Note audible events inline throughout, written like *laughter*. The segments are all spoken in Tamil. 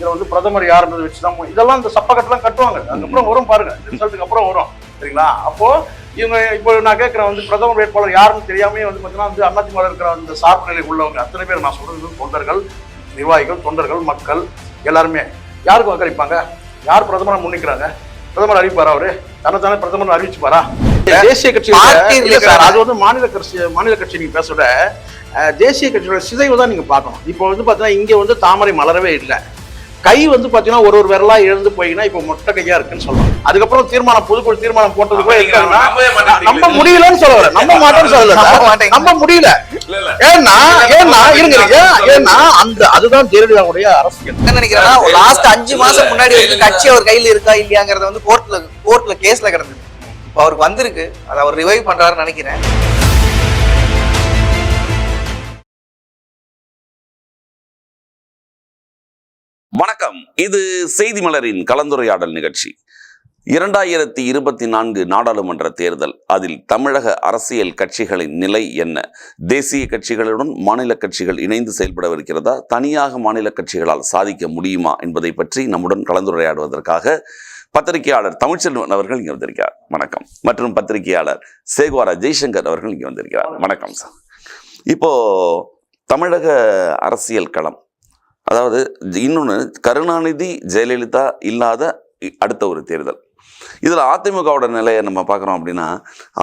இதுல வந்து பிரதமர் யாருன்றதை வச்சு தான் இதெல்லாம் இந்த சப்பக்கட்டெல்லாம் கட்டுவாங்க. அதுக்கப்புறம் வரும் பாருங்க. ரிசல்ட்டுக்கு அப்புறம் வரும். சரிங்களா? அப்போ இவங்க இப்போ நான் கேட்குறேன் வந்து பிரதமர் வேட்பாளர் யாருன்னு தெரியாமே வந்து பார்த்தீங்கன்னா வந்து அதிமுக இருக்கிற அந்த சார்பு நிலை உள்ளவங்க அத்தனை பேர் நான் சொல்றது தொண்டர்கள் நிர்வாகிகள் தொண்டர்கள் மக்கள் எல்லாருமே. யாருக்கு வாக்களிப்பாங்க? யார் பிரதமரை முன்னிக்கிறாங்க? பிரதமர் அறிவிப்பாரா அவரு? தன்னைத்தானே பிரதமர் அறிவிச்சுப்பாரா? தேசிய கட்சி அது வந்து மாநில கட்சி மாநில கட்சி நீங்க பேச தேசிய கட்சியோட சிதைவு தான் நீங்க பார்க்கணும். இப்போ வந்து பாத்தீங்கன்னா இங்க வந்து தாமரை மலரவே இல்லை. கை வந்து பாத்தீங்கன்னா ஒரு ஒரு விரலா எழுந்து போயிங்கன்னா இப்போ மொட்டை கையா இருக்குன்னு சொல்லலாம் அதுக்கப்புறம் தீர்மானம் பொதுக்குழு தீர்மானம் போட்டது கூட இருக்காங்கன்னா நம்ப முடியலன்னு சொல்ல வரேன். நம்ப மாட்டேன்னு சொல்லல நம்ப. நம்ப முடியல. ஏன்னா ஏன்னா இருங்க இருங்க. ஏன்னா அந்த அதுதான் ஜெயலலிதாவுடைய அரசியல் என்ன நினைக்கிறேன்னா லாஸ்ட் அஞ்சு மாசம் முன்னாடி வந்து கட்சி அவர் கையில இருக்கா இல்லையாங்கிறத வந்து கோர்ட்ல கோர்ட்ல கேஸ்ல கிடந்தது. இப்போ அவருக்கு வந்திருக்கு. அதை அவர் ரிவைவ் பண்றாருன்னு நினைக்கிறேன். இது செய்தி மலரின் கலந்துரையாடல் நிகழ்ச்சி. இரண்டாயிரத்தி இருபத்தி நான்கு நாடாளுமன்ற தேர்தல் அதில் தமிழக அரசியல் கட்சிகளின் நிலை என்ன? தேசிய கட்சிகளுடன் மாநில கட்சிகள் இணைந்து செயல்படவிருக்கிறதா? தனியாக மாநில கட்சிகளால் சாதிக்க முடியுமா என்பதை பற்றி நம்முடன் கலந்துரையாடுவதற்காக பத்திரிகையாளர் தமிழ்ச்செல்வன் அவர்கள் இங்கே வந்திருக்கிறார். வணக்கம். மற்றும் பத்திரிகையாளர் சேகுவாரா ஜெய்சங்கர் அவர்கள் இங்கே வந்திருக்கிறார். வணக்கம் சார். இப்போ தமிழக அரசியல் களம் அதாவது இன்னொன்று கருணாநிதி ஜெயலலிதா இல்லாத இ- அடுத்த ஒரு தேர்தல். இதில் அதிமுகவோட நிலையை நம்ம பார்க்குறோம் அப்படின்னா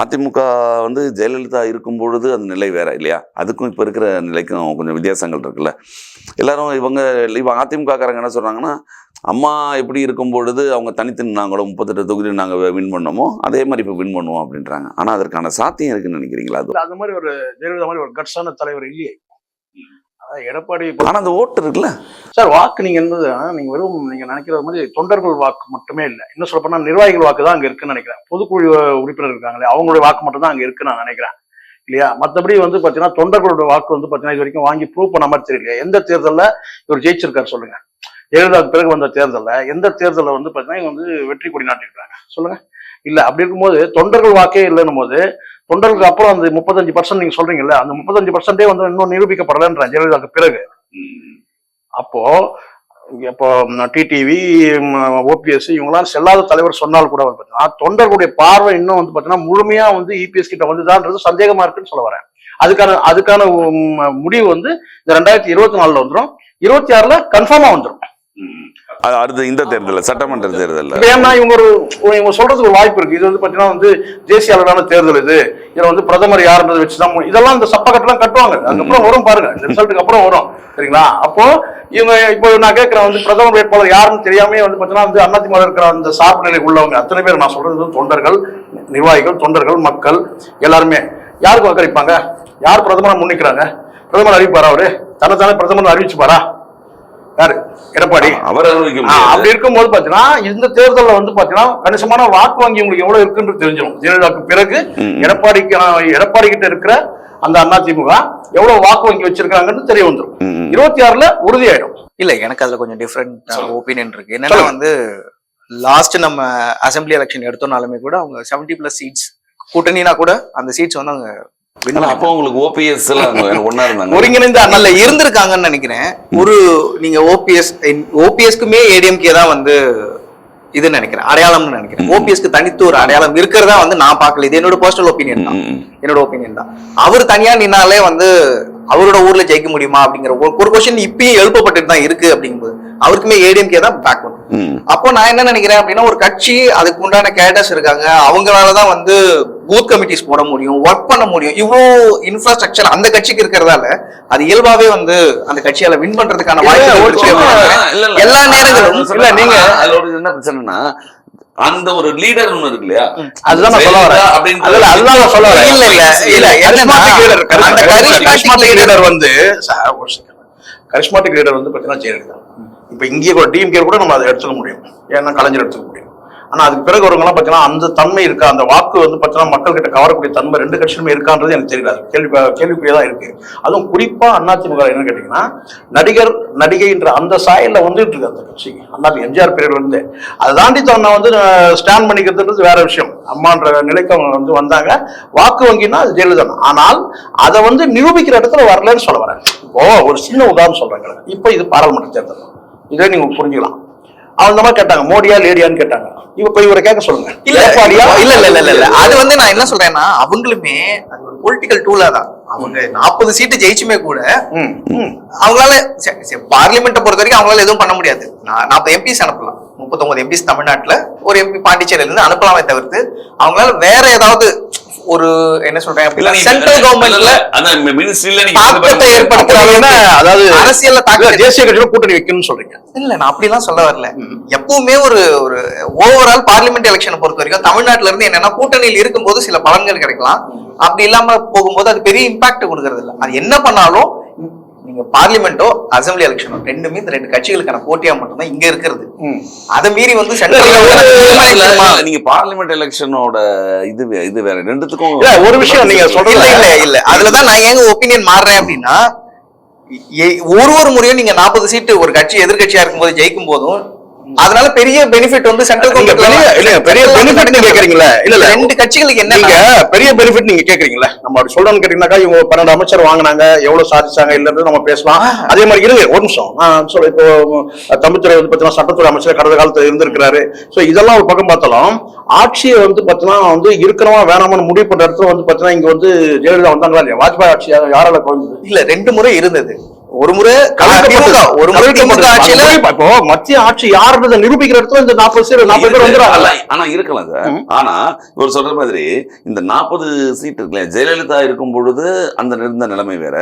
அதிமுக வந்து ஜெயலலிதா இருக்கும் பொழுது அந்த நிலை வேற இல்லையா? அதுக்கும் இப்போ இருக்கிற நிலைக்கும் கொஞ்சம் வித்தியாசங்கள் இருக்குல்ல. எல்லாரும் இவங்க இவங்க அதிமுகக்காரங்க என்ன சொல்கிறாங்கன்னா அம்மா எப்படி இருக்கும் பொழுது அவங்க தனித்து நாங்களும் முப்பத்தெட்டு தொகுதி நாங்கள் வின் பண்ணோமோ அதே மாதிரி இப்போ வின் பண்ணுவோம் அப்படின்றாங்க. ஆனால் அதற்கான சாத்தியம் இருக்குன்னு நினைக்கிறீங்களா அது? அந்த மாதிரி ஒரு ஜெயலலிதா மாதிரி ஒரு கட்ஸான தலைவர் இல்லையே. எடப்பாடி ஆனால் அந்த ஓட்டு இருக்குல்ல? சார் வாக்கு நீங்க என்பது ஆ, நீங்க வெறும் நீங்க நினைக்கிறது மாதிரி தொண்டர்கள் வாக்கு மட்டுமே இல்லை. இன்னும் சொல்ல போனா நிர்வாகிகள் வாக்கு தான் அங்க இருக்குன்னு நினைக்கிறேன். பொதுக்குழு உறுப்பினர் இருக்காங்களே அவங்களுடைய வாக்கு மட்டும் தான் அங்க இருக்குன்னு நான் நினைக்கிறேன். இல்லையா? மத்தபடி வந்து பாத்தீங்கன்னா தொண்டர்களோட வாக்கு வந்து பாத்தீங்கன்னா இது வரைக்கும் வாங்கி ப்ரூவ் பண்ண மாதிரி தெரியல எந்த தேர்தல்ல? இவர் ஜெயிச்சிருக்காரு சொல்லுங்க. ஜெயலலிதாவுக்கு பிறகு வந்த தேர்தல்ல எந்த தேர்தல்ல வந்து பாத்தீங்கன்னா இவங்க வந்து வெற்றி கொடி நாட்டிருக்காங்க சொல்லுங்க. இல்ல அப்படி இருக்கும்போது தொண்டர்கள் வாக்கே இல்லைன்னும் போது தொண்டர்களுக்கு அப்புறம் அந்த முப்பத்தஞ்சு பர்சன்ட் நீங்க சொல்றீங்கல்ல அந்த முப்பத்தஞ்சு பர்சன்டே வந்து இன்னும் நிரூபிக்கப்படலன்ற ஜெயலலிதாக்கு பிறகு. அப்போ இப்போ டிடிவி ஓபிஎஸ் இவங்களாம் செல்லாத தலைவர் சொன்னால் கூட வந்து பார்த்தீங்கன்னா தொண்டர்களுடைய பார்வை இன்னும் வந்து பார்த்தீங்கன்னா முழுமையா வந்து இபிஎஸ் கிட்ட வந்துதான்றது சந்தேகமா இருக்குன்னு சொல்ல வரேன். அதுக்கான அதுக்கான முடிவு வந்து இந்த ரெண்டாயிரத்தி இருபத்தி நாலுல வந்துடும் இருபத்தி ஆறுல கன்ஃபார்மா வந்துடும் அடுத்த இந்த தேர்தலில் சட்டமன்ற தேர்தலில். ஏன்னா இவங்க ஒரு இவங்க சொல்றதுக்கு ஒரு வாய்ப்பு இருக்கு. இது வந்து பாத்தீங்கன்னா வந்து தேசிய அளவிலான தேர்தல் இது. இதுல வந்து பிரதமர் யாருன்றது வச்சுதான் இதெல்லாம் இந்த சப்பக்கட்டெல்லாம் கட்டுவாங்க. அதுக்கப்புறம் வரும் பாருங்க. இந்த ரிசல்ட்டுக்கு அப்புறம் வரும். சரிங்களா? அப்போ இவங்க இப்போ நான் கேட்கிறேன் வந்து பிரதமர் வேட்பாளர் யாருன்னு தெரியாமே வந்து பாத்தீங்கன்னா வந்து அதிமுக இருக்கிற அந்த சார்பு நிலை உள்ளவங்க அத்தனை பேர் நான் சொல்றது வந்து தொண்டர்கள் நிர்வாகிகள் தொண்டர்கள் மக்கள் எல்லாருமே. யாருக்கு வாக்களிப்பாங்க? யார் பிரதமரை முன்னிக்கிறாங்க? பிரதமர் அறிவிப்பாரா அவரு? தன்னைத்தானே பிரதமர் அறிவிச்சுப்பாரா? யாரு? எடப்பாடி. அவர் அப்படி இருக்கும்போது பாத்தீங்கன்னா இந்த தேர்தல்ல வந்து பாத்தீங்கன்னா கணிசமான வாக்கு வங்கி உங்களுக்கு எவ்வளவு இருக்குன்றது தெரிஞ்சிடும். ஜெயலலிதாவுக்கு பிறகு. எடப்பாடிக்கு எடப்பாடி கிட்ட இருக்கிற அந்த அதிமுக எவ்வளவு வாக்கு வங்கி வச்சிருக்காங்கன்னு தெரிய வந்துடும். இருபத்தி ஆறுல உறுதியாயிடும். இல்ல எனக்கு அதுல கொஞ்சம் டிஃப்ரெண்ட் ஒப்பீனியன் இருக்கு. என்னன்னா. வந்து லாஸ்ட் நம்ம அசெம்பிளி எலெக்ஷன் எடுத்தோம்னாலுமே கூட அவங்க 70 பிளஸ் சீட்ஸ் கூட்டணினா கூட அந்த சீட்ஸ் வந்து அவங்க அப்போ உங்களுக்கு ஓபிஎஸ் ஒன்னா இருந்தாங்க. ஒருங்கிணைந்த அண்ணல் நல்ல இருந்திருக்காங்கன்னு நினைக்கிறேன். ஒரு நீங்க ஓபிஎஸ் ஓபிஎஸ்க்குமே ஏடிஎம்கே தான் வந்து இதுன்னு நினைக்கிறேன் அடையாளம்னு நினைக்கிறேன். ஓபிஎஸ்க்கு தனித்து ஒரு அடையாளம் இருக்கிறதா வந்து நான் பார்க்கல. இது என்னோட பர்சனல் ஒப்பீனியன் தான். என்னோட ஒப்பீனியன் தான். அவர் தனியா நின்னாலே வந்து அவரோட ஊர்ல ஜெயிக்க முடியுமா அப்படிங்கிற ஒரு- கொஸ்டின் இப்பயும் எழுப்பப்பட்டு தான் இருக்கு அப்படிங்கும்போது அவருக்குமே ஏடிஎம்கே தான் பேக் பண்ணும். அப்போ நான் என்ன நினைக்கிறேன் அப்படின்னா ஒரு கட்சி அதுக்கு உண்டான கேடர்ஸ் இருக்காங்க. அவங்களால தான் வந்து பூத் கமிட்டிஸ் போட முடியும் ஒர்க் பண்ண முடியும். இவ்வளோ இன்ஃப்ராஸ்ட்ரக்சர் அந்த கட்சிக்கு இருக்கிறதால அது இயல்பாவே வந்து அந்த கட்சியால வின் பண்றதுக்கான வாய்ப்பு அப்படின்னு. எல்லா நேரங்களும் இல்ல நீங்க அதுல ஒரு என்ன பிரச்சனைனா அந்த ஒரு லீடர் ஒண்ணு இருக்கு இல்லையா? அதுதான் நான் சொல்ல வரேன். அதுதான் நான் சொல்ல வரேன். இல்ல, இல்ல, இல்ல, என்னன்னா, கரிஸ்மாட்டிக் லீடர் வந்து. கரிஸ்மாட்டிக் லீடர் வந்து பாத்தீங்கன்னா ஜெயலலிதா. இப்ப இங்கே கூட டிஎம்கே கூட நம்ம அதை எடுத்துக்க முடியும். ஏன்னா கலைஞர் எடுத்துக்க முடியும். ஆனா அதுக்கு பிறகு வரவங்கலாம் பாத்தீங்கன்னா அந்த தன்மை இருக்கா அந்த வாக்கு வந்து பாத்தீங்கன்னா மக்கள் கிட்ட கவரக்கூடிய தன்மை ரெண்டு கட்சியுமே இருக்கான்றது எனக்கு தெரியல. அது கேள்வி கேள்விக்குறியா தான் இருக்கு. அதுவும் குறிப்பா அதிமுக என்ன கேட்டீங்கன்னா நடிகர் நடிகைன்ற அந்த சாயல்ல வந்துட்டு இருக்கு அந்த கட்சி. அண்ணா எம்ஜிஆர் பீரியட் வந்து. அதை தாண்டி தன்னை வந்து ஸ்டாண்ட் பண்ணிக்கிறதுன்றது வேற விஷயம். அம்மான்ற நிலைக்கு அவங்க வந்து வந்தாங்க. வாக்கு வங்கினா அது ஜெயலலிதா ஆனால் அதை வந்து நிரூபிக்கிற இடத்துல வரலன்னு சொல்ல வரேன். இப்போ ஒரு சின்ன உதாரணம் சொல்றேன். இப்போ இது பாராளுமன்ற தேர்தல். இதை நீங்க புரிஞ்சுக்கலாம். அவங்க இந்த மாதிரி கேட்டாங்க மோடியா லேடியான்னு கேட்டாங்க. இப்ப இவரை கேட்க சொல்லுங்க. இல்ல? இல்ல இல்ல இல்ல இல்ல அது வந்து நான் என்ன சொல்றேன்னா அவங்களுமே அது ஒரு பொலிட்டிக்கல் டூலா தான். அவங்க நாற்பது சீட்டு ஜெயிச்சுமே கூட. அவங்களால பார்லிமெண்ட்டை பொறுத்த வரைக்கும் அவங்களால எதுவும் பண்ண முடியாது. நான் நாற்பது எம்பிஸ் அனுப்பலாம். முப்பத்தொன்பது எம்பிஸ் தமிழ்நாட்டுல ஒரு எம்பி பாண்டிச்சேரியில இருந்து அனுப்பலாமே தவிர்த்து அவங்களால வேற ஏதாவது ஒரு என்ன சொல்றேன் சென்ட்ரல் கவர்மெண்ட்ல தாக்கத்தை ஏற்படுத்துற அப்ப என்ன, அளவுக்கு அதாவது அரசியல்ல இல்ல, தாக்கத்தை தேசிய கட்சியோட கூட்டணி வைக்கணும்னு சொல்றீங்க. இல்ல நான் அப்படிலாம் சொல்ல வரல. எப்பவுமே ஒரு ஒரு ஓவரால் பார்லிமெண்ட் எலெக்ஷனை பொறுத்த வரைக்கும் தமிழ்நாட்டுல இருந்து என்னன்னா கூட்டணியில் இருக்கும்போது சில பலன்கள் கிடைக்கலாம். அப்படி இல்லாம போகும்போது அது பெரிய இம்பாக்ட் கொடுக்கறது இல்ல. அது என்ன பண்ணாலும் நீங்க பார்லிமெண்டோ அசம்பிளி எலெக்ஷனோ ரெண்டுமே இந்த ரெண்டு கட்சிகளுக்கான போட்டியா மட்டும்தான் இங்க இருக்கிறது. அதை மீறி வந்து நீங்க பார்லிமெண்ட் எலெக்ஷனோட இது வே- இது வேற ரெண்டுத்துக்கும் ஒரு விஷயம் நீங்க சொல்றது இல்ல இல்ல இல்ல அதுலதான் நான் ஏங்க ஒப்பீனியன் மாறுறேன் அப்படின்னா ஒரு ஒரு முறையும் நீங்க நாற்பது சீட்டு ஒரு கட்சி எதிர்கட்சியா இருக்கும்போது ஜெயிக்கும் போதும் அதனால பெரிய பெனிஃபிட் வந்து சென்ட்ரல் நீங்க பெரிய பெனிஃபிட் நீங்க கேக்குறீங்களா இல்ல ரெண்டு கட்சிகளுக்கு என்ன நீங்க பெரிய பெனிஃபிட் நீங்க கேக்குறீங்களா நம்ம அப்படி சொல்றோம்னு கேட்டீங்கன்னாக்கா இவங்க பன்னெண்டு அமைச்சர் வாங்குனாங்க எவ்வளவு சாதிச்சாங்க இல்லன்றது நம்ம பேசலாம். அதே மாதிரி இருங்க ஒரு நிமிஷம். நான் சொல்ல இப்போ தமிழ்துறை வந்து பாத்தீங்கன்னா சட்டத்துறை அமைச்சர் கடந்த காலத்துல இருந்திருக்கிறாரு. சோ இதெல்லாம் ஒரு பக்கம் பார்த்தாலும் ஆட்சியை வந்து பாத்தீங்கன்னா வந்து இருக்கிறவா வேணாமான்னு முடிவு பண்ற இடத்துல வந்து பாத்தீங்கன்னா இங்க வந்து ஜெயலலிதா வந்தாங்களா இல்லையா? வாஜ்பாய் ஆட்சி யாரால குறைஞ்சது? இல்ல ரெண்டு முறை இருந்தது. ஒரு முறை ஒரு முறை திமுக. ஆட்சியில இப்போ மத்திய ஆட்சி யாருன்றதை நிரூபிக்கிற இடத்துல இந்த நாற்பது பேர் நாற்பது பேர் வந்துடுறாங்க. ஆனா- இருக்கலாம் சார். ஆனா இவர் சொல்ற மாதிரி இந்த நாற்பது சீட் இருக்குல்ல ஜெயலலிதா இருக்கும் பொழுது அந்த இருந்த நிலைமை வேற.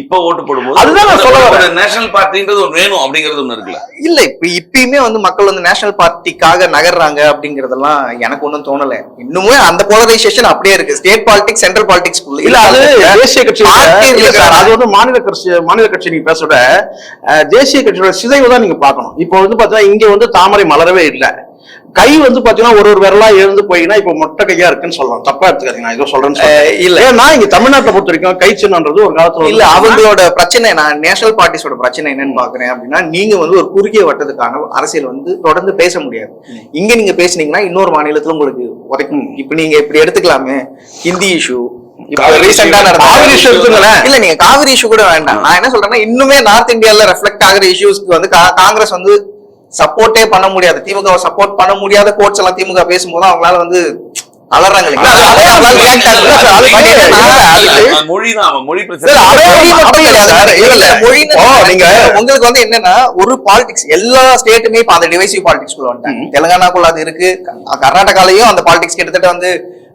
இப்ப ஓட்டு போடும்போது அதுதான் சொல்ல. நேஷனல் பார்ட்டின்றது ஒன்று வேணும் அப்படிங்கிறது ஒண்ணு இருக்குல்ல. இல்ல இப்ப இப்பயுமே வந்து மக்கள் வந்து நேஷனல் பார்ட்டிக்காக நகர்றாங்க அப்படிங்கறதெல்லாம் எனக்கு ஒண்ணும் தோணல. இன்னுமே அந்த போலரைசேஷன் அப்படியே இருக்கு. ஸ்டேட் பாலிடிக்ஸ் சென்ட்ரல் பாலிடிக்ஸ் இல்ல அது தேசிய கட்சி அது வந்து மாநில கட்சி மாநில கட்சி நீங்க பேச தேசிய கட்சியோட சிதைவு தான் நீங்க பார்க்கணும். இப்போ வந்து பாத்தீங்கன்னா இங்க வந்து தாமரை மலரவே இல்ல. கை வந்து பாத்தீங்கன்னா ஒரு ஒரு விரலா எழுந்து போயின்னா இப்ப மொட்டை கையா இருக்குன்னு சொல்லலாம். தப்பா எடுத்துக்காதீங்க நான் ஏதோ சொல்றேன். இல்ல. ஏன்னா இங்க தமிழ்நாட்டை பொறுத்த வரைக்கும் கை சின்னன்றது ஒரு காலத்துல இல்ல அவங்களோட பிரச்சனை நான் நேஷனல் பார்ட்டிஸோட பிரச்சனை என்னன்னு பாக்குறேன் அப்படின்னா நீங்க வந்து ஒரு குறுகிய வட்டத்துக்கான அரசியல் வந்து தொடர்ந்து பேச முடியாது. இங்க நீங்க பேசுனீங்கன்னா இன்னொரு மாநிலத்துல உங்களுக்கு உதைக்கும். இப்ப நீங்க இப்படி எடுத்துக்கலாமே ஹிந்தி இஷ்யூ இல்ல நீங்க காவிரி இஷ்யூ கூட வேண்டாம். நான் என்ன சொல்றேன்னா இன்னுமே நார்த் இந்தியால ரெஃப்ளெக்ட் ஆகுற இஷ்யூஸ்க்கு வந்து காங்கிரஸ் வந்து சப்போர்ட்டே பண்ண முடியாது. திமுக சப்போர்ட் பண்ண முடியாத கோட்ஸ் எல்லாம் திமுக பேசும்போது அவங்களால வந்து உங்களுக்கு வந்து என்னன்னா ஒரு பாலிடிக்ஸ் எல்லா ஸ்டேட்டுமே இப்ப அந்த டிவைசிவ் பாலிடிக்ஸ் குள்ள வந்துட்டாங்க. தெலுங்கானாக்குள்ள அது இருக்கு. கர்நாடகாலயும் அந்த பாலிடிக்ஸ் கிட்டத்தட்ட வந்து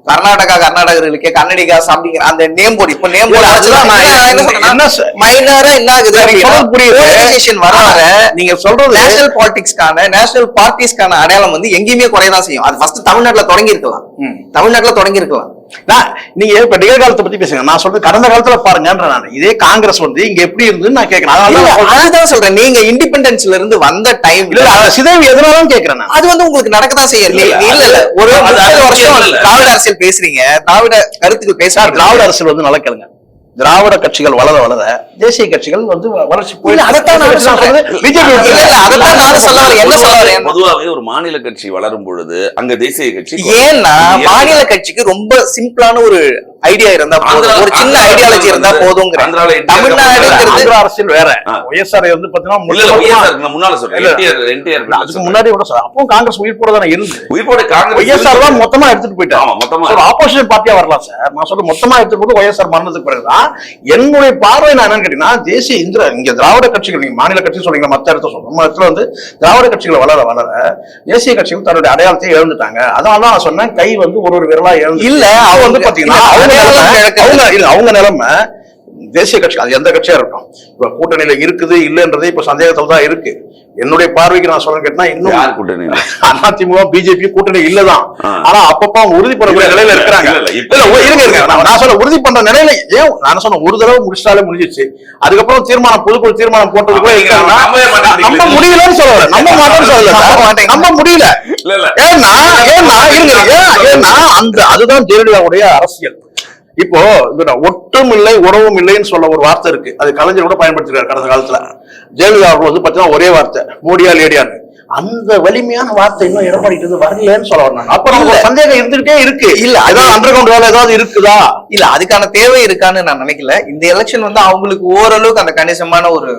கர்நாடகா கர்நாடகர்களுக்கு கன்னடிகாஸ் அப்படிங்கிற அந்த நேம் போர்டு இப்ப நேம் போர்டு? மைனரா என்ன ஆகுது வர வர நீங்க சொல்றது நேஷனல் பாலிடிக்ஸ்க்கான நேஷனல் பார்ட்டிஸ்க்கான அடையாளம் வந்து எங்கேயுமே குறையதான் செய்யும். அது ஃபர்ஸ்ட் தமிழ்நாட்டுல தொடங்கி இருக்கலாம். தமிழ்நாட்டுல தொடங்கி இருக்கலாம் நான் நீங்க இப்ப நிகழ்காலத்தை பத்தி பேசுங்க. நான் சொல்றது கடந்த காலத்துல பாருங்கன்ற நான். இதே காங்கிரஸ் வந்து இங்க எப்படி இருந்துன்னு நான் கேட்கிறேன். அதனால இல்ல, தான் நான் சொல்றேன். நீங்க இண்டிபெண்டன்ஸ்ல இருந்து வந்த டைம் இல்ல சிதைவு எதனாலும் கேட்கிறேன் அது வந்து உங்களுக்கு நடக்கதான் செய்யும். நீ- இல்ல, இல்ல ஒரு வருஷம். திராவிட அரசியல் பேசுறீங்க. திராவிட கருத்துக்கள் பேசுறீங்க. திராவிட அரசியல் வந்து நல்லா கேளுங்க. திராவிட கட்சிகள் வளர வளர தேசிய கட்சிகள் வந்து வளர்ச்சி? பொதுவாகவே ஒரு மாநில கட்சி வளரும் பொழுது அங்க தேசிய கட்சி ஏன்னா மாநில கட்சிக்கு ரொம்ப சிம்பிளான ஒரு ஐடியா இருந்தா போதும். ஒரு சின்ன ஐடியாலஜி இருந்தா போதுங்கிற. NTR தமிழ்நாடுங்கிறது அரசியல் வேற. ஒய்எஸ்ஆர் வந்து பாத்தீங்கன்னா முன்னால சொல்றேன். அதுக்கு முன்னாடி கூட சார் அப்பவும் காங்கிரஸ் உயிர் போட தானே இருந்து உயிர்ப்போட காங்கிரஸ் ஒய்எஸ்ஆர் தான் மொத்தமா எடுத்துட்டு போயிட்டாங்க ஆமா மொத்தமா. ஆப்போசிஷன் பார்ட்டியா வரலாம் சார் நான் சொல்ல மொத்தமா எடுத்து போது ஒய்எஸ்ஆர் மரணத்துக்கு பிறகுதான். என்னுடைய பார்வை நான் என்னன்னு கேட்டீங்கன்னா தேசிய இந்திர இங்க திராவிட கட்சிகள் நீங்க மாநில கட்சி சொல்றீங்க மத்த இடத்த சொல்றோம் நம்ம இடத்துல வந்து திராவிட கட்சிகள் வளர வளர தேசிய கட்சிகள் தன்னுடைய அடையாளத்தை இழந்துட்டாங்க. அதனால தான் நான் சொன்னேன் கை வந்து ஒரு ஒரு விரலா இழந்து இல்ல, அவங்க வந்து பாத்தீங்கன்னா இல்ல, அவங்க இல்ல அவங்க நிலைமை தேசிய கட்சி அது எந்த கட்சியா இருக்கும் இப்ப கூட்டணியில இருக்குது இல்லன்றதே இப்ப சந்தேகத்துல தான் இருக்கு. என்னுடைய பார்வைக்கு நான் சொல்றேன் கேட்டா இன்னும் கூட்டணி? அதிமுக பிஜேபி கூட்டணி இல்லதான். ஆனா அப்பப்ப அவங்க உறுதி பண்ணக்கூடிய நிலையில இருக்கிறாங்க. இல்ல, இருங்க இருங்க. நான் சொல்ல உறுதி பண்ற நிலையில ஏன் நான் சொன்ன ஒரு தடவை முடிச்சிட்டாலே முடிஞ்சிச்சு அதுக்கப்புறம் தீர்மானம் பொதுக்குழு தீர்மானம் போட்டது கூட. நம்ப முடியலன்னு சொல்ல வரேன். நம்ப மாட்டேன்னு சொல்லல. நம்ப முடியல. ஏன்னா ஏன்னா இருங்க ஏன் ஏன்னா அந்த அதுதான் ஜெயலலிதாவுடைய அரசியல். இப்போ ஒட்டும் இல்லை உறவும் இல்லைன்னு சொல்ல ஒரு வார்த்தை இருக்கு. அது கலைஞர் கூட பயன்படுத்திருக்காரு கடந்த காலத்துல. ஜெயலலிதா அவர்கள் வந்து பாத்தீங்கன்னா ஒரே வார்த்தை மோடியா லேடியான்னு. அந்த வலிமையான வார்த்தை இன்னும் எடப்பாடி இருந்து வரலன்னு சொல்ல வர்றாங்க அப்ப நமக்கு சந்தேகம் இருந்துகிட்டே இருக்கு. இல்ல, அது- ஏதாவது அண்டர் கிரவுண்ட் வேலை ஏதாவது இருக்குதா? இல்ல அதுக்கான தேவை இருக்கான்னு நான் நினைக்கல. இந்த எலெக்ஷன் வந்து அவங்களுக்கு ஓரளவுக்கு அந்த கணிசமான ஒரு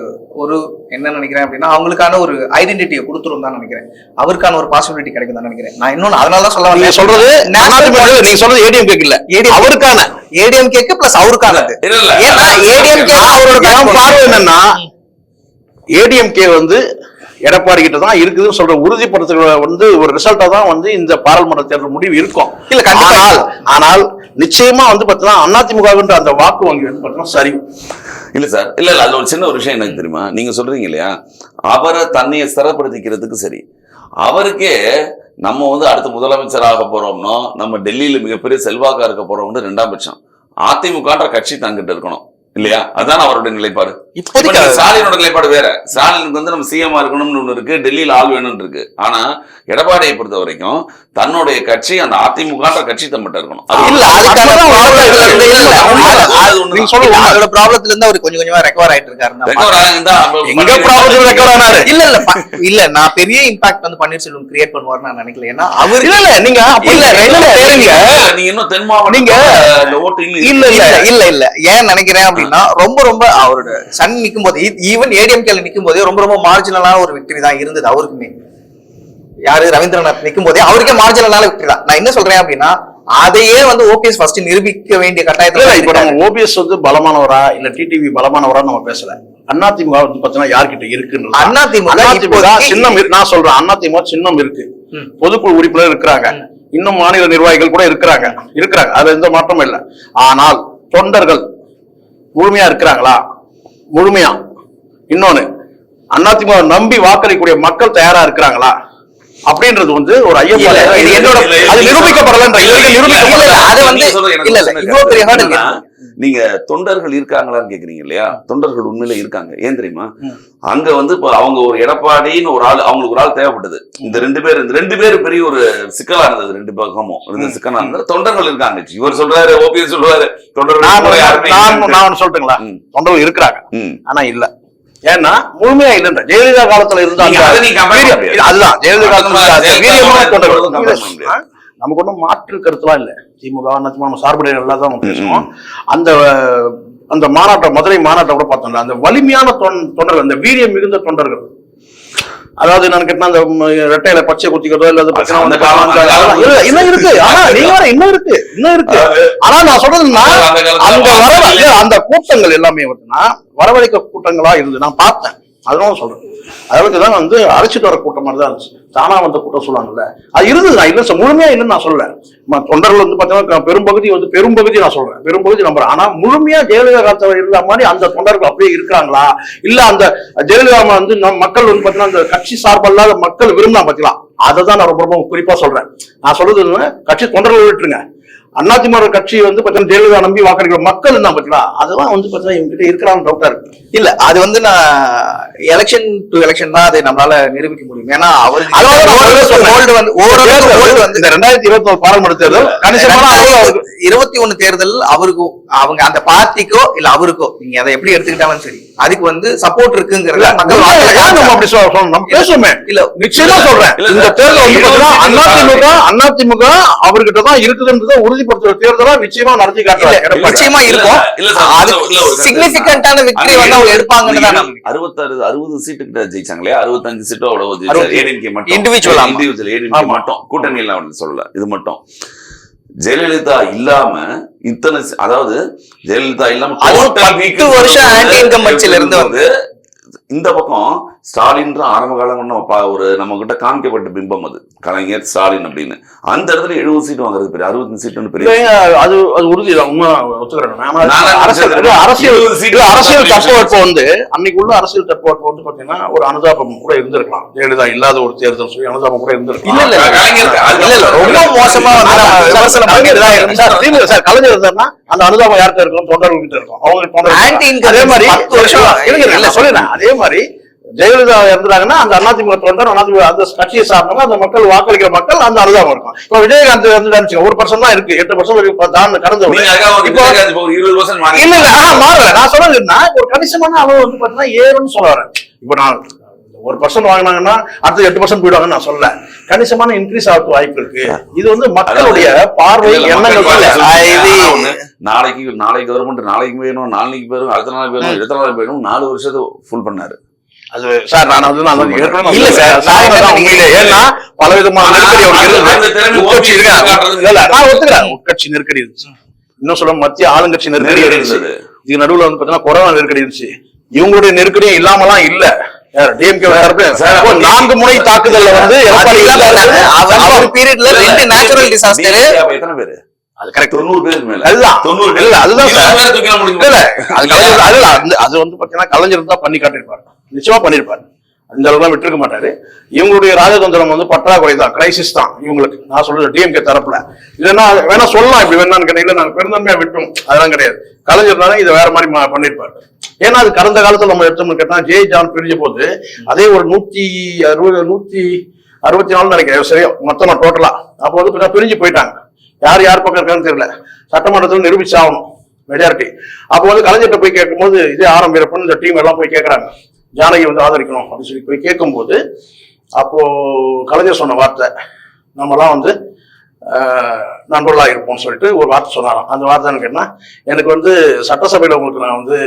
ஒரு என்ன நினைக்கிறேன் அப்படின்னா அவங்களுக்கான ஒரு ஐடென்டிட்டியை கொடுத்துரும் தான் நினைக்கிறேன். அவருக்கான ஒரு பாசிபிலிட்டி கிடைக்கும் தான் நினைக்கிறேன். நான் இன்னொன்னு அதனால தான் சொல்ல நீங்க சொல்றது நீங்க சொல்றது ஏடிஎம் கேக்கு இல்ல. ADMK. அவருக்கான. ஏடிஎம் கேக்கு பிளஸ் அவருக்கானது. ஏன்னா ஏடிஎம் கே அவரோட பார்வை என்னன்னா ஏடிஎம்கே வந்து எடப்பாடி கிட்ட தான் இருக்குதுன்னு சொல்ற உறுதிப்படுத்துகிற வந்து ஒரு ரிசல்ட்டா தான் வந்து இந்த பாராளுமன்ற தேர்தல் முடிவு இருக்கும். இல்ல, கண்டிப்பா. ஆனால் ஆனால் நிச்சயமா வந்து பாத்தீங்கன்னா அதிமுகன்ற அந்த வாக்கு வங்கி வந்து பாத்தீங்கன்னா சரி இல்ல சார் இல்ல இல்ல அதுல ஒரு சின்ன ஒரு விஷயம் எனக்கு தெரியுமா? நீங்க சொல்றீங்க இல்லையா? அவரை தன்னையை ஸ்திரப்படுத்திக்கிறதுக்கு சரி. அவருக்கே நம்ம வந்து அடுத்த முதலமைச்சர் ஆக போறோம்னோ நம்ம டெல்லியில மிகப்பெரிய செல்வாக்கா இருக்க போறோம்னு ரெண்டாம் பட்சம். அதிமுகன்ற கட்சி தங்கிட்ட இருக்கணும் இல்லையா? அதான் அவருடைய நிலைப்பாடு. இப்போதைக்கு ஸ்டாலினோட நிலைப்பாடு வேற. ஸ்டாலினுக்கு வந்து நம்ம சிஎம் இருக்கணும்னு ஒண்ணு இருக்கு டெல்லியில ஆள் வேணும்னு இருக்கு. ஆனா எடப்பாடியை பொறுத்த வரைக்கும் தன்னுடைய கட்சி அந்த அதிமுகன்ற கட்சி தம்பிட்ட இருக்கணும். இல்ல அதுக்கான ப்ராப்ளத்துல இருந்து அவர் கொஞ்சம் கொஞ்சமா ரெக்கவர் ஆயிட்டு இருக்காரு. இல்ல இல்ல இல்ல நான் பெரிய இம்பாக்ட் வந்து பன்னீர்செல்வம் கிரியேட் பண்ணுவார்னு நான் நினைக்கல. ஏன்னா அவர் இல்ல இல்ல நீங்க இல்ல, பேருங்க நீங்க இன்னும் தென் மாவட்டம் நீங்க- இல்ல இல்ல இல்ல இல்ல. ஏன் நினைக்கிறேன் அப்படின்னா ரொம்ப ரொம்ப அவரோட சன் நிக்கும் போது ஈவன் ஏடிஎம்கேல நிக்கும் போதே ரொம்ப ரொம்ப மார்ஜினலான ஒரு விக்டரி தான் இருந்தது அவருக்குமே. யாரு? ரவீந்திரநாத் நிக்கும் போதே அவருக்கே மார்ஜினலான விக்டரி தான். நான் என்ன சொல்றேன் அப்படின்னா அதையே வந்து ஓபிஎஸ் ஃபர்ஸ்ட் நிரூபிக்க வேண்டிய கட்டாயத்துல இப்ப. நம்ம ஓபிஎஸ் வந்து பலமானவரா இல்ல டிடிவி பலமானவரா நம்ம பேசல. அதிமுக வந்து பாத்தீங்கன்னா யார்கிட்ட இருக்குன்னு அதிமுக சின்னம். நான் சொல்றேன் அதிமுக சின்னம் இருக்கு. பொதுக்குழு உறுப்பினர் இருக்கிறாங்க. இன்னும் மாநில நிர்வாகிகள் கூட இருக்கிறாங்க. இருக்கிறாங்க. அதுல எந்த மாற்றமும் இல்லை. ஆனால் தொண்டர்கள் முழுமையா இருக்கிறாங்களா? முழுமையா? இன்னொன்னு அதிமுக நம்பி வாக்களிக்கக்கூடிய மக்கள் தயாரா இருக்கிறாங்களா? அப்படின்றது வந்து ஒரு ஐயப்பாடு என்னோட அது இல்ல, நிரூபிக்கப்படல இல்ல, இல்ல, இல்ல, நிரூபிக்கப்படல. இல்ல, அது வந்து- இல்ல, இல்ல, இவ்வளவு பெரிய நீங்க தொண்டர்கள் இருக்காங்களான்னு கேக்குறீங்க இல்லையா? தொண்டர்கள் உண்மையில இருக்காங்க. ஏன் தெரியுமா? அங்க வந்து இப்ப அவங்க ஒரு எடப்பாடின்னு ஒரு ஆள் அவங்களுக்கு ஒரு ஆள் தேவைப்பட்டது. இந்த ரெண்டு பேர் இந்த ரெண்டு பேர் பெரிய ஒரு சிக்கலா இருந்தது ரெண்டு பக்கமும். இருந்த சிக்கலா இருந்தது தொண்டர்கள் இருக்காங்க. இவர் சொல்றாரு ஓபிஎஸ் சொல்றாரு. தொண்டர்கள் நான் சொல்லட்டுங்களா. தொண்டர்கள் இருக்கிறாங்க. ஆனா இல்ல. ஏன்னா? முழுமையா இல்லன்ற. ஜெயலலிதா காலத்துல இருந்த நீங்க அந்த அதை நீங்க compare வீரியம், பண்ண முடியாது. இல்ல, அதுதான். ஜெயலலிதா காலத்துல நமக்கு ஒண்ணும் மாற்று கருத்துலாம் இல்ல. திமுக நம்ம சார்புடைய எல்லாம் தான் பேசுவோம். அந்த அந்த மாநாட்டம் மதுரை மாநாட்டம் கூட பார்த்தோம்ல அந்த வலிமையான தொண்- தொண்டர்கள் அந்த வீரியம் மிகுந்த தொண்டர்கள். அதாவது நான் கேட்டா அந்த ரெட்டையில பச்சை குத்திக்கிறதோ இல்ல இன்னும் இருக்கு. ஆனா நீங்க வேற இன்னும் இருக்கு இன்னும் இருக்கு. ஆனா நான் சொல்றதுன்னா அந்த. இல்ல, அந்த கூட்டங்கள் எல்லாமே வந்துன்னா வரவழைக்க கூட்டங்களா இருந்து நான் பார்த்தேன். அதனால சொல்றேன். அதற்கு தான் வந்து அழைச்சிட்டு வர கூட்டம் மாதிரி தான் இருந்துச்சு. தானா வந்த கூட்டம் சொல்லுவாங்கல்ல அது இருந்தது நான் இல்லை சார். முழுமையா இல்லைன்னு நான் சொல்லல. தொண்டர்கள் வந்து பார்த்தீங்கன்னா பெரும்பகுதி வந்து பெரும்பகுதி நான் சொல்றேன். பெரும்பகுதி நம்புறேன் ஆனா முழுமையா ஜெயலலிதா காலத்தில் இருந்த மாதிரி அந்த தொண்டர்கள் அப்படியே இருக்கிறாங்களா? இல்ல அந்த ஜெயலலிதா வந்து நம் மக்கள் வந்து பார்த்தீங்கன்னா அந்த கட்சி சார்பல்லாத மக்கள் விரும்பினா பார்த்தீங்களா? அதை தான் நான் ரொம்ப ரொம்ப குறிப்பா சொல்றேன். நான் சொல்றது கட்சி தொண்டர்கள் விட்டுருங்க. அதிமுக கட்சி வந்து பார்த்தீங்கன்னா ஜெயலலிதா நம்பி வாக்களிக்கிற மக்கள் இருந்தா பார்த்தீங்களா அதெல்லாம் வந்து பார்த்தீங்கன்னா இவங்க கிட்ட இருக்கிறான்னு டவுட்டா இருக்கு. இல்ல அது வந்து நான் எலெக்ஷன் டு எலெக்ஷன் தான் அதை நம்மளால நிரூபிக்க முடியும். ஏன்னா வந்து ரெண்டாயிரத்தி இருபத்தி நாலு பாராளுமன்ற தேர்தல் கணிசமான இருபத்தி ஒண்ணு தேர்தல் அவருக்கு அவங்க அந்த பார்ட்டிக்கோ இல்ல அவருக்கோ நீங்க அதை எப்படி எடுத்துக்கிட்டாலும் சரி அதுக்கு வந்து சப்போர்ட் இருக்குங்கிறத மக்கள் நம்ம. அப்படி சொல்லணும்? நம்ம பேசுவோமே? இல்ல நிச்சயமா சொல்றேன். இந்த தேர்தல் வந்து அதிமுக அதிமுக அவர்கிட்ட தான் இருக்குதுன்றதை உறுதிப்படுத்துற தேர்தலா நிச்சயமா நடத்தி காட்டுறாங்க. நிச்சயமா இருக்கும். சிக்னிபிகண்டான விக்டரி வந்து அவங்க எடுப்பாங்கன்னு. அறுபத்தாறு அறுபது சீட்டு கிட்ட ஜெயிச்சாங்களே அறுபத்தஞ்சு சீட்டோ அவ்வளவு ஏடிஎம்கே மட்டும் ஆமா. இண்டிவிஜுவல் ஏடிஎம்கே. மட்டும் கூட்டணி எல்லாம் அவனுக்கு சொல்லல இது மட்டும் ஜெயலலிதா இல்லாம இத்தனை அதாவது ஜெயலலிதா இல்லாம பத்து வருஷம் anti-incumbency ல இருந்து வந்து இந்த பக்கம் ஸ்டாலின்ற ஆரம்ப காலம் நம்ம ஒரு நம்ம கிட்ட காமிக்கப்பட்ட பிம்பம் அது. கலைஞர் ஸ்டாலின் அப்படின்னு. அந்த இடத்துல எழுபது சீட் வாங்குறது பெரிய அறுபத்தஞ்சு சீட்டு பெரிய அது அது உறுதி அரசியல் சீட்டு அரசியல் தத்துவம் வந்து அன்னைக்கு உள்ள அரசியல் தத்துவம் வந்து பாத்தீங்கன்னா ஒரு அனுதாபம் கூட இருந்திருக்கலாம். ஜெயலலிதா இல்லாத ஒரு தேர்தல் சொல்லி அனுதாபம் கூட இருந்திருக்கலாம். இல்ல, இல்ல, கலைஞர் இல்ல, இல்ல, ரொம்ப மோசமா சார்? கலைஞர் இருந்தாருன்னா அந்த அனுதாபம் யார்கிட்ட இருக்கும்? தொண்டர்கள் கிட்ட இருக்கும். அவங்க அதே மாதிரி அதே மாதிரி ஜெயலலிதா இருந்தாங்கன்னா அந்த அதிமுக தொண்டர் அதிமுக அந்த கட்சியை சார்ந்தவங்க அந்த மக்கள் வாக்களிக்கிற மக்கள் அந்த அனுதாபம் இருக்கும். இப்ப விஜயகாந்த் வந்து ஒரு பர்சன்ட் தான் இருக்கு. எட்டு பர்சன்ட் தான் கடந்து இல்ல இல்ல ஆஹா, மாறல. நான் சொல்றது என்ன ஒரு கணிசமான அளவு வந்து பாத்தீங்கன்னா ஏறும்னு சொல்ல வரேன். இப்ப நான் ஒரு பர்சன்ட் வாங்கினாங்கன்னா அடுத்து எட்டு பர்சன்ட் போயிடுவாங்கன்னு நான் சொல்லல. கணிசமான இன்க்ரீஸ் ஆகிறதுக்கு வாய்ப்பு இருக்கு. இது வந்து மக்களுடைய பார்வை எண்ணங்கள் நாளைக்கு நாளைக்கு கவர்மெண்ட் நாளைக்கு போயிடும் நாளைக்கு போயிடும் அடுத்த நாள் போயிடும் அடுத்த நாள் போயிடும் நாலு வருஷத்தை ஃபுல் பண்ணாரு. அது சார் நான் வந்து நான் ஏற்கனவே இல்ல சார், நான் நான் என்ன தான் உண்மையிலே ஏன்னா பல விதமான நெருக்கடி உட்கட்சி இல்ல, நான் ஒத்துக்கிறேன் உட்கட்சி நெருக்கடி இருந்துச்சு. இன்னும் சொல்ல மத்திய ஆளுங்கட்சி நெருக்கடி இருந்துச்சு. இருந்தது. இது நடுவுல வந்து பாத்தீங்கன்னா கொரோனா நெருக்கடி இருந்துச்சு. இவங்களுடைய நெருக்கடியும் இல்லாமலாம் இல்ல. நான்கு முனை தாக்குதல்ல வந்து. அவர் பீரியட்ல ரெண்டு நேச்சுரல் டிசாஸ்டர் எத்தனை பேரு? தொண்ணூறு பேருக்கு மேல. அதுதான் தொண்ணூறு அதுதான் பேரை முடியாது. அது அது வந்து பாத்தீங்கன்னா கலைஞர் தான் பண்ணி காட்டியிருப்பாரு. நிச்சயமா பண்ணிருப்பாரு அந்த அளவுக்கு விட்டுருக்க மாட்டாரு. இவங்களுடைய ராஜதந்திரம் வந்து பற்றாக்குறை தான் கிரைசிஸ் தான். இவங்களுக்கு நான் சொல்றது டிஎம்கே தரப்புல. இல்லைன்னா வேணா சொல்லலாம் இப்படி வேணான்னு கேட்டீங்க நாங்க பெருந்தன்மையா விட்டோம். அதெல்லாம் கிடையாது. கலைஞர்னால இதை வேற மாதிரி பண்ணிருப்பாரு ஏன்னா அது கடந்த காலத்துல நம்ம எடுத்தோம்னு கேட்டா ஜெய் ஜான் பிரிஞ்ச போது அதே ஒரு நூத்தி அறுபது நூத்தி அறுபத்தி நாலு நினைக்கிறேன். சரியா மொத்தமா டோட்டலா அப்போ வந்து பிரிஞ்சு போயிட்டாங்க. யார் யார் பக்கம் இருக்கான்னு தெரியல. சட்டமன்றத்தில் நிரூபிச்சாகணும் மெஜாரிட்டி அப்போ வந்து கலைஞர்கிட்ட போய் கேட்கும்போது இதே ஆரம் வீரப்பன் இந்த டீம் எல்லாம் போய் கேட்கறாங்க. ஜானகி வந்து ஆதரிக்கணும் அப்படின்னு சொல்லி போய் கேட்கும்போது அப்போ கலைஞர் சொன்ன வார்த்தை நம்மலாம் வந்து ஆஹ், நண்பர்களா இருப்போம்னு சொல்லிட்டு ஒரு வார்த்தை சொன்னாராம். அந்த வார்த்தை கேட்டா எனக்கு வந்து சட்டசபையில உங்களுக்கு நான் வந்து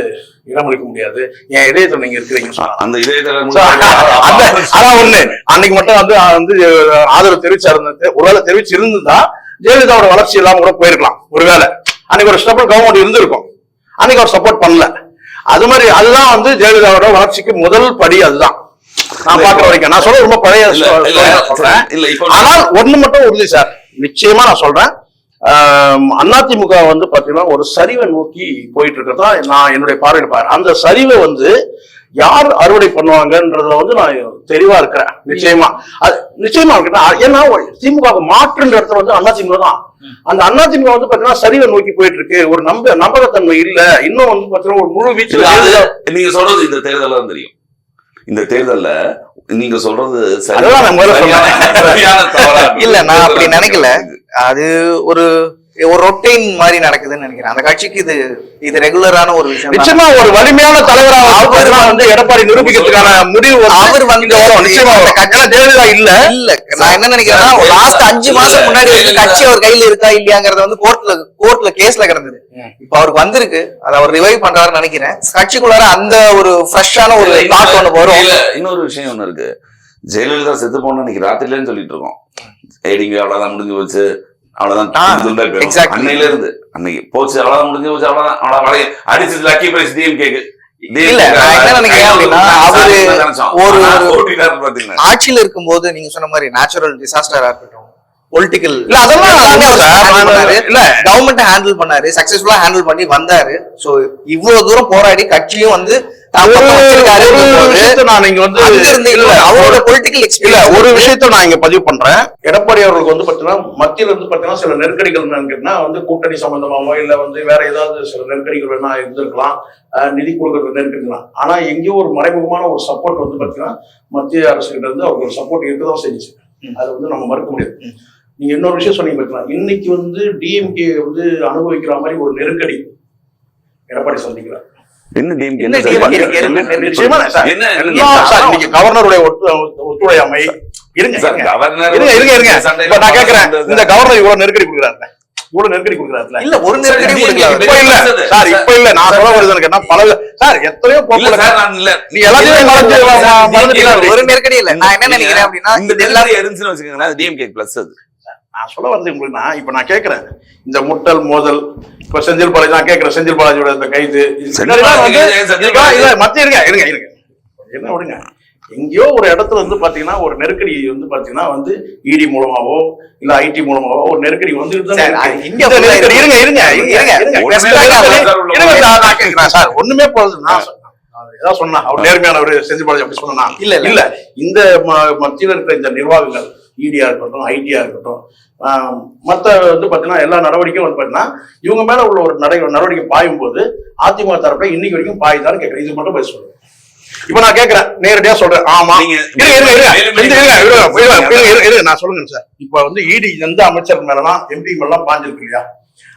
இடமளிக்க முடியாது. என் இதயத்தில் நீங்க இருக்கிறீங்கன்னு சொன்னாராம். அந்த இதயத்துல *laughs* அதான் ஒண்ணு அன்னைக்கு மட்டும் வந்து வந்து ஆதரவு தெரிவிச்சாரு. ஒருவேளை தெரிவிச்சு இருந்திருந்தா ஜெயலலிதாவோட வளர்ச்சி இல்லாம கூட போயிருக்கலாம் ஒருவேளை. அன்னைக்கு ஒரு ஸ்டெப் கவர்மெண்ட் இருந்திருக்கும். அன்னைக்கு அவர் சப்போர்ட் பண்ணல. அது மாதிரி அதுதான் வந்து ஜெயலலிதாவோட வளர்ச்சிக்கு முதல் படி அதுதான். நான் பாக்குற வரைக்கும். நான் சொல்ல ரொம்ப பழைய சொல்றேன். ஆனால் ஒண்ணு மட்டும் உறுதி சார். நிச்சயமா நான் சொல்றேன். அதிமுக வந்து பாத்தீங்கன்னா ஒரு சரிவை நோக்கி போயிட்டு இருக்கிறதா நான் என்னுடைய பார்வையில் பாரு அந்த சரிவை வந்து யார் அறுவடை பண்ணுவாங்கன்றதுல வந்து நான் தெளிவா இருக்கிறேன். நிச்சயமா. அது நிச்சயமா இருக்கேன் ஏன்னா திமுக மாற்றுன்ற இடத்துல வந்து அதிமுக தான். அந்த அதிமுக வந்து பாத்தீங்கன்னா சரிவை நோக்கி போயிட்டு இருக்கு. ஒரு நம்ப நம்பகத்தன்மை இல்ல. இன்னும் வந்து பாத்தீங்கன்னா ஒரு முழு அது நீங்க சொல்றது இந்த தேர்தல்ல தான் தெரியும். இந்த தேர்தல்ல நீங்க சொல்றது சரியான- இல்ல, நான் அப்படி நினைக்கல. அது ஒரு ஒரு ரொட்டீன் மாதிரி நடக்குதுன்னு நினைக்கிறேன். அந்த கட்சிக்கு இது இது ரெகுலரான ஒரு விஷயம். நிச்சயமா ஒரு வலிமையான தலைவராக அவர் வந்து எடப்பாடி நிரூபிக்கிறதுக்கான முடிவு அவர் வந்து நிச்சயமா ஏன்னா ஜெயலலிதா இல்ல. இல்ல. நான் என்ன நினைக்கிறேன்னா லாஸ்ட் அஞ்சு மாசம் முன்னாடி கட்சி அவர் கையில இருக்கா இல்லையாங்கறத வந்து கோர்ட்ல கோர்ட்ல கேஸ்ல கிடந்தது. இப்ப அவருக்கு வந்திருக்கு. அதை அவர் ரிவைவ் பண்றாருன்னு நினைக்கிறேன். கட்சிக்குள்ளார அந்த ஒரு ஃப்ரெஷ்ஷான ஒரு தாட் ஒண்ணு வரும். இன்னொரு விஷயம் ஒண்ணு இருக்கு. ஜெயலலிதா செத்து போன அன்னைக்கு ராத்திரிலேன்னு சொல்லிட்டு இருக்கோம். ஏடிங்க அவ்வளவுதான் முடிஞ்சு போச்சு. அவ்வளவுதான். அன்னையில இருந்து அன்னைக்கு போச்சு அவ்வளவுதான் முடிஞ்சு போச்சு அவ்வளவுதான். அவ்வளவு அடிச்சு லக்கி பிரைஸ் டிஎம் கேக்கு இல்ல, நான் என்ன நினைக்கிறேன் அப்படின்னா, அவரு ஒரு- பாத்தீங்கன்னா ஆட்சியில இருக்கும்போது நீங்க சொன்ன மாதிரி நேச்சுரல் டிசாஸ்டரா இருக்கட்டும் பொலிட்டிக்கல் இல்ல அதெல்லாம். இல்ல. கவர்மெண்ட் ஹேண்டில் பண்ணாரு. சக்சஸ்ஃபுல்லா ஹேண்டில் பண்ணி வந்தாரு. சோ இவ்வளவு தூரம் போராடி கட்சியும் வந்து நான் இங்க வந்து அவரோட பொலிட்டிக்கல் இல்ல ஒரு விஷயத்த நான் இங்க பதிவு பண்றேன். எடப்பாடி அவர்களுக்கு வந்து பாத்தீங்கன்னா மத்தியில இருந்து பாத்தீங்கன்னா சில நெருக்கடிகள் வந்து கூட்டணி சம்பந்தமாவோ இல்ல வந்து வேற ஏதாவது சில நெருக்கடிகள் வேணா இருந்திருக்கலாம். நிதி கொடுக்கறது நெருக்கடிக்கலாம் ஆனா எங்கேயோ ஒரு மறைமுகமான ஒரு சப்போர்ட் வந்து பாத்தீங்கன்னா மத்திய அரசு கிட்ட இருந்து அவருக்கு ஒரு சப்போர்ட் இருக்கதான் செஞ்சுச்சு அது வந்து நம்ம மறுக்க முடியாது. நீங்க இன்னொரு விஷயம் சொன்னீங்க இன்னைக்கு வந்து டிஎம்கே வந்து அனுபவிக்கிற மாதிரி ஒரு நெருக்கடி. எடப்பாடி சந்திக்கிறார் என்ன என்ன? என்ன என்ன கவர்னருடைய ஒத்துழையாமை இருங்க. கவர்னர் இருங்க இருங்க இருங்க. நான் கேக்குறேன். இந்த கவர்னர் இவ்வளவு நெருக்கடி கொடுக்குறாருல. இவ்வளவு நெருக்கடி கொடுக்குறாருல. இல்ல ஒரு நெருக்கடி கொடுக்கல. இப்ப இல்ல. சார் இப்ப இல்ல. நான் சொல்ல வருது என்ன பல சார் எத்தனையோ சார் நான் இல்ல. நீ எல்லாத்தையுமே மறந்து ஒரு நெருக்கடி இல்ல. நான் என்ன நினைக்கிறேன் அப்படின்னா இந்த நெருக்கடி இருந்துச்சுன்னு வச்சுக்கோங்களேன் டிஎம்கே பிளஸ் அது. நான் சொல்ல வருது உங்களுக்கு நான் இப்ப நான் கேக்குறேன். இந்த முட்டல் மோதல் இப்ப செந்தில் பாலாஜி நான் கேக்குறேன் செந்தில் பாலாஜியோட இந்த கைது. வந்து. இல்ல மத்திய இருங்க இருங்க இருங்க. என்ன விடுங்க? எங்கேயோ ஒரு இடத்துல வந்து பாத்தீங்கன்னா ஒரு நெருக்கடி வந்து பாத்தீங்கன்னா வந்து இடி மூலமாவோ இல்ல ஐடி மூலமாவோ ஒரு நெருக்கடி நெருக்கடி இருங்க இருங்க இருங்க சார், ஒண்ணுமே போகுது. நான் ஏதாவது சொன்னா அவர் நேர்மையானவர் செஞ்சு பாலாஜி அப்படி சொன்னா இல்ல, இல்ல. இந்த மத்தியில இருக்கிற இந்த நிர்வாகங்கள் இடியா இருக்கட்டும் ஐடியா இருக்கட்டும் மத்த வந்து பாத்தீங்கன்னா எல்லா நடவடிக்கையும் வந்து பாத்தீங்கன்னா இவங்க மேல உள்ள ஒரு நடை நடவடிக்கை பாயும் போது அதிமுக தரப்புல இன்னைக்கு வரைக்கும் பாயுதான்னு கேக்குறேன். இது மட்டும் போய் சொல்றேன் இப்ப நான் கேக்குறேன். நேரடியா சொல்றேன். ஆமா. நான் சொல்லுங்க சார். இப்ப வந்து இடி எந்த அமைச்சர் மேலாம் எம்பி மேலாம் பாஞ்சிருக்கு இல்லையா?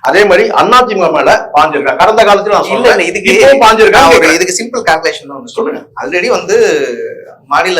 அதே மாதிரி அதிமுக மேல பாஞ்சிருக்கா? கடந்த காலத்துல நான் சொல்றேன். இதுக்கு பாஞ்சிருக்கா? இதுக்கு சிம்பிள் கால்குலேஷன் சொல்லுங்க. ஆல்ரெடி வந்து மாநில